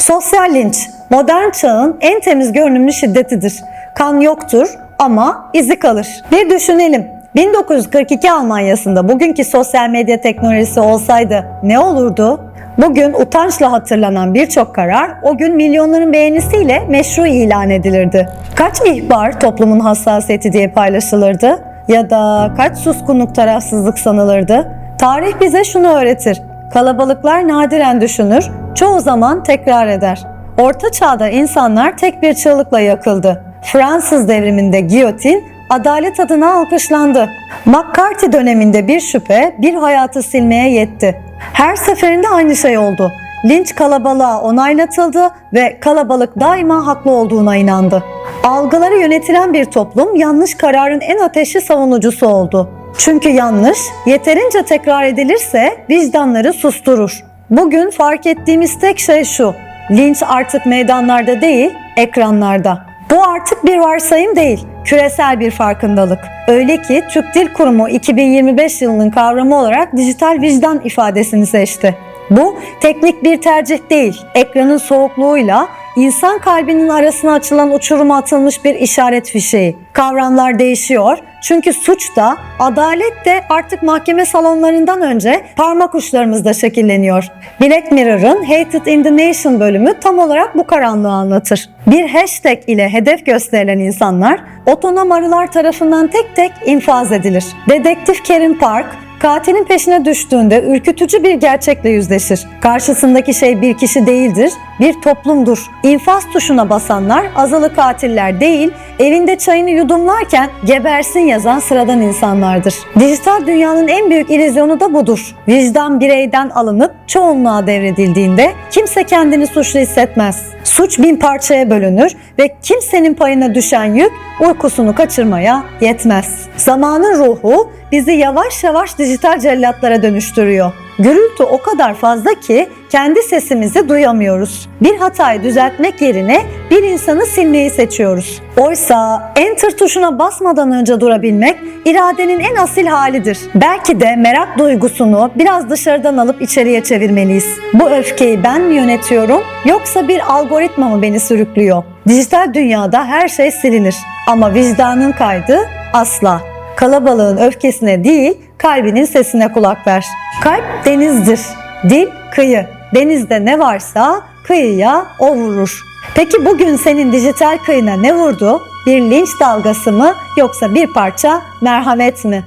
Sosyal linç, modern çağın en temiz görünümlü şiddetidir. Kan yoktur ama izi kalır. Bir düşünelim. 1942 Almanya'sında bugünkü sosyal medya teknolojisi olsaydı ne olurdu? Bugün utançla hatırlanan birçok karar o gün milyonların beğenisiyle meşru ilan edilirdi. Kaç ihbar toplumun hassasiyeti diye paylaşılırdı ya da kaç suskunluk tarafsızlık sanılırdı? Tarih bize şunu öğretir. Kalabalıklar nadiren düşünür, çoğu zaman tekrar eder. Orta çağda insanlar tek bir çığlıkla yakıldı. Fransız devriminde giyotin adalet adına alkışlandı. McCarthy döneminde bir şüphe bir hayatı silmeye yetti. Her seferinde aynı şey oldu. Linç kalabalığa onaylatıldı ve kalabalık daima haklı olduğuna inandı. Algıları yönetilen bir toplum yanlış kararın en ateşli savunucusu oldu. Çünkü yanlış yeterince tekrar edilirse vicdanları susturur. Bugün fark ettiğimiz tek şey şu. Linç artık meydanlarda değil, ekranlarda. Bu artık bir varsayım değil, küresel bir farkındalık. Öyle ki Türk Dil Kurumu 2025 yılının kavramı olarak dijital vicdan ifadesini seçti. Bu teknik bir tercih değil, ekranın soğukluğuyla insan kalbinin arasına açılan uçuruma atılmış bir işaret fişeği. Kavramlar değişiyor çünkü suç da, adalet de artık mahkeme salonlarından önce parmak uçlarımızda şekilleniyor. Black Mirror'ın Hated in the Nation bölümü tam olarak bu karanlığı anlatır. Bir hashtag ile hedef gösterilen insanlar otonom arılar tarafından tek tek infaz edilir. Dedektif Kerim Park, Katilin peşine düştüğünde ürkütücü bir gerçekle yüzleşir. Karşısındaki şey bir kişi değildir, bir toplumdur. İnfaz tuşuna basanlar azılı katiller değil, evinde çayını yudumlarken gebersin yazan sıradan insanlardır. Dijital dünyanın en büyük illüzyonu da budur. Vicdan bireyden alınıp çoğunluğa devredildiğinde kimse kendini suçlu hissetmez. Suç bin parçaya bölünür ve kimsenin payına düşen yük uykusunu kaçırmaya yetmez. Zamanın ruhu bizi yavaş yavaş dijital cellatlara dönüştürüyor. Gürültü o kadar fazla ki kendi sesimizi duyamıyoruz. Bir hatayı düzeltmek yerine bir insanı silmeyi seçiyoruz. Oysa enter tuşuna basmadan önce durabilmek iradenin en asil halidir. Belki de merak duygusunu biraz dışarıdan alıp içeriye çevirmeliyiz. Bu öfkeyi ben mi yönetiyorum yoksa bir algoritma mı beni sürüklüyor? Dijital dünyada her şey silinir ama vicdanın kaydı asla. Kalabalığın öfkesine değil, kalbinin sesine kulak ver. Kalp denizdir, dil kıyı. Denizde ne varsa kıyıya o vurur. Peki bugün senin dijital kıyına ne vurdu? Bir linç dalgası mı yoksa bir parça merhamet mi?